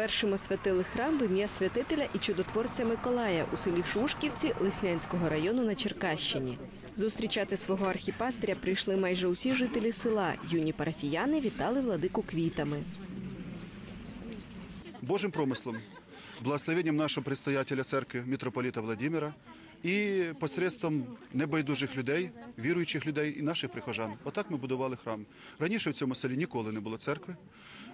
Першим освятили храм в ім'я святителя і чудотворця Миколая у селі Шушківці Лиснянського району на Черкащині. Зустрічати свого архіпастиря прийшли майже усі жителі села. Юні парафіяни вітали владику квітами. Божим промислом, благословенням нашого предстоятеля церкви, митрополита Владимира, і посредством небайдужих людей, віруючих людей і наших прихожан. Отак ми будували храм. Раніше в цьому селі ніколи не було церкви.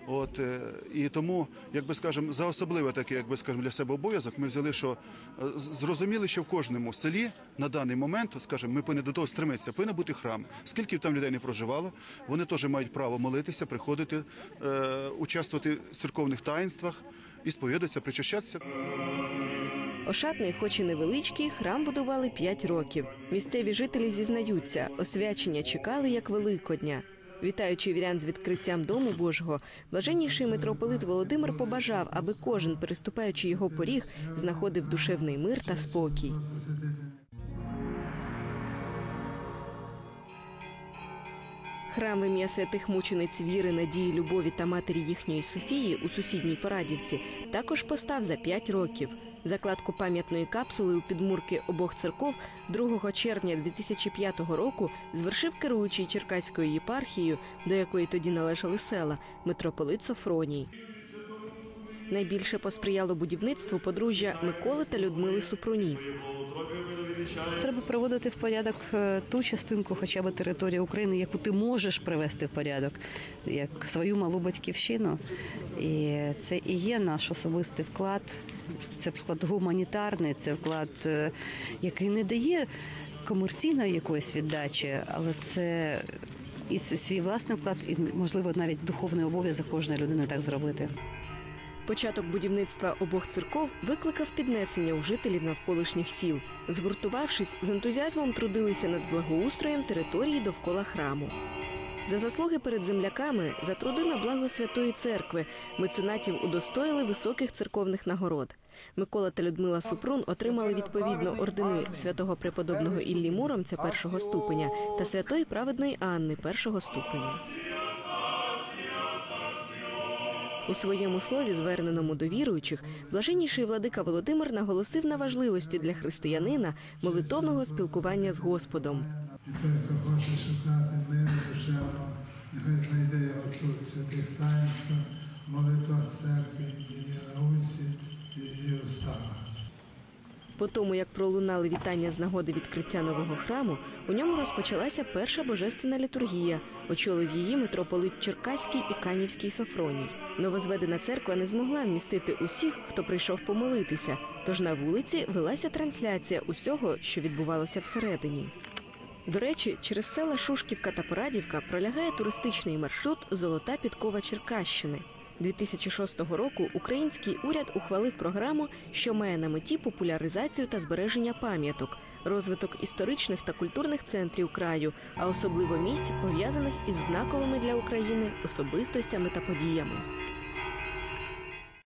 От, е, і тому, як би скажемо, за особливий такий, як би скажемо, для себе обов'язок, ми взяли, що е, зрозуміли, що в кожному селі на даний момент, скажімо, ми повинні до того стремитися, повинен бути храм. Скільки б там людей не проживало, вони теж мають право молитися, приходити, е, участвувати в церковних таїнствах і сповідатися, причащатися. Ошатний, хоч і невеличкий, храм будували 5 років. Місцеві жителі зізнаються, освячення чекали як Великодня. Вітаючи вірян з відкриттям дому Божого, блаженніший митрополит Володимир побажав, аби кожен, переступаючи його поріг, знаходив душевний мир та спокій. Храм ім'я святих мучениць віри, надії, любові та матері їхньої Софії у сусідній Порадівці також постав за 5 років. Закладку пам'ятної капсули у підмурки обох церков 2 червня 2005 року звершив керуючий Черкаською єпархією, до якої тоді належали села, митрополит Софроній. Найбільше посприяло будівництву подружжя Миколи та Людмили Супрунів. Треба приводити в порядок е, ту частинку, хоча б території України, яку ти можеш привести в порядок, як свою малу батьківщину. І це і є наш особистий вклад. Це вклад гуманітарний, це вклад, е, який не дає комерційної якоїсь віддачі, але це і свій власний вклад, і можливо навіть духовний обов'язок кожної людини так зробити. Початок будівництва обох церков викликав піднесення у жителів навколишніх сіл. Згуртувавшись, з ентузіазмом трудилися над благоустроєм території довкола храму. За заслуги перед земляками, за труди на благо Святої Церкви, меценатів удостоїли високих церковних нагород. Микола та Людмила Супрун отримали відповідно ордени святого преподобного Іллі Муромця першого ступеня та святої праведної Анни першого ступеня. У своєму слові, зверненому до віруючих, блаженніший владика Володимир наголосив на важливості для християнина молитовного спілкування з Господом. Хто хоче шукати миру душевного, нехай знайде його тут, святих таїнства, молитвах По тому, як пролунали вітання з нагоди відкриття нового храму, у ньому розпочалася перша божественна літургія. Очолив її митрополит Черкаський і Канівський Софроній. Новозведена церква не змогла вмістити усіх, хто прийшов помолитися. Тож на вулиці велася трансляція усього, що відбувалося всередині. До речі, через села Шушківка та Порадівка пролягає туристичний маршрут Золота підкова Черкащини. 2006 року український уряд ухвалив програму, що має на меті популяризацію та збереження пам'яток, розвиток історичних та культурних центрів краю, а особливо місць пов'язаних із знаковими для України особистостями та подіями.